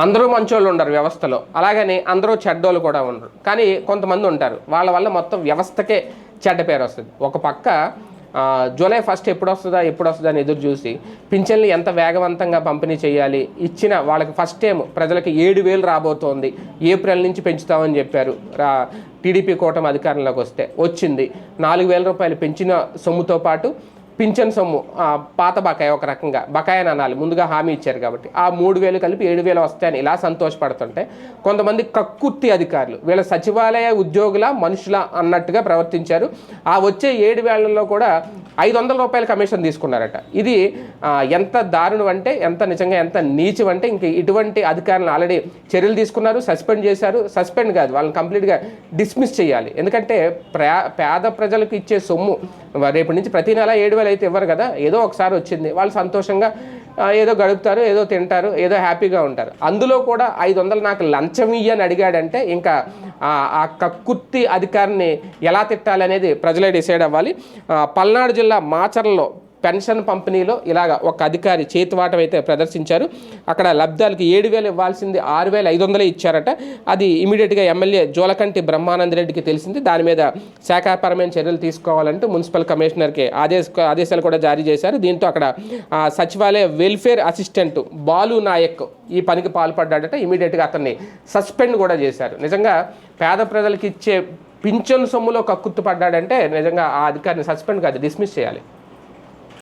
అందరూ మంచోళ్ళు ఉండరు వ్యవస్థలో. అలాగని అందరూ చెడ్డోళ్ళు కూడా ఉండరు. కానీ కొంతమంది ఉంటారు. వాళ్ళ వల్ల మొత్తం వ్యవస్థకే చెడ్డ పేరు వస్తుంది. ఒక పక్క జూలై ఫస్ట్ ఎప్పుడు వస్తుందా ఎప్పుడు వస్తుందా అని ఎదురు చూసి పింఛన్లు ఎంత వేగవంతంగా పంపిణీ చేయాలి ఇచ్చిన వాళ్ళకి ఫస్ట్ టైం ప్రజలకి ఏడు వేలు రాబోతోంది. ఏప్రిల్ నుంచి పెంచుతామని చెప్పారు. రా టీడీపీ కూటమి అధికారంలోకి వస్తే వచ్చింది. నాలుగు వేల రూపాయలు పెంచిన సొమ్ముతో పాటు పింఛన్ సొమ్ము పాత బకాయి ఒక రకంగా బకాయి అనాలి ముందుగా హామీ ఇచ్చారు కాబట్టి. ఆ మూడు వేలు కలిపి ఏడు వేలు వస్తాయని ఇలా సంతోషపడుతుంటే కొంతమంది కక్కుర్తి అధికారులు వీళ్ళ సచివాలయ ఉద్యోగుల మనుషుల అన్నట్టుగా ప్రవర్తించారు. ఆ వచ్చే ఏడు వేలలో కూడా ఐదు వందల రూపాయల కమిషన్ తీసుకున్నారట. ఇది ఎంత దారుణం అంటే ఎంత నిజంగా ఎంత నీచం అంటే ఇంక ఇటువంటి అధికారులను ఆల్రెడీ చర్యలు తీసుకున్నారు సస్పెండ్ చేశారు. సస్పెండ్ కాదు వాళ్ళని కంప్లీట్గా డిస్మిస్ చేయాలి. ఎందుకంటే ప్రా పేద ప్రజలకు ఇచ్చే సొమ్ము రేపటి నుంచి ప్రతి నెల ఏడు వేలు అయితే ఇవ్వరు కదా ఏదో ఒకసారి వచ్చింది. వాళ్ళు సంతోషంగా ఏదో గడుపుతారు ఏదో తింటారు ఏదో హ్యాపీగా ఉంటారు. అందులో కూడా ఐదు వందలు నాకు లంచం అని అడిగాడంటే ఇంకా ఆ- ఆ కక్కుర్తి అధికారిని ఎలా తిట్టాలి అనేది ప్రజలే డిసైడ్ అవ్వాలి. పల్నాడు జిల్లా మాచర్లలో పెన్షన్ పంపిణీలో ఇలాగ ఒక అధికారి చేతివాటం అయితే ప్రదర్శించారు. అక్కడ లబ్ధాలకు ఏడు వేలు ఇవ్వాల్సింది ఆరు వేల ఐదు వందలే ఇచ్చారట. అది ఇమీడియట్గా ఎమ్మెల్యే జోలకంటి బ్రహ్మానంద రెడ్డికి తెలిసింది. దాని మీద శాఖాపరమైన చర్యలు తీసుకోవాలంటూ మున్సిపల్ కమిషనర్కి ఆదేశ ఆదేశాలు కూడా జారీ చేశారు. దీంతో అక్కడ సచివాలయ వెల్ఫేర్ అసిస్టెంట్ బాలు నాయక్ ఈ పనికి పాల్పడ్డాడట. ఇమీడియట్గా అతన్ని సస్పెండ్ కూడా చేశారు. నిజంగా పేద ప్రజలకు ఇచ్చే పింఛన్ సొమ్ములో కక్కుర్తి పడ్డాడంటే నిజంగా ఆ అధికారిని సస్పెండ్ కాదు డిస్మిస్ చేయాలి.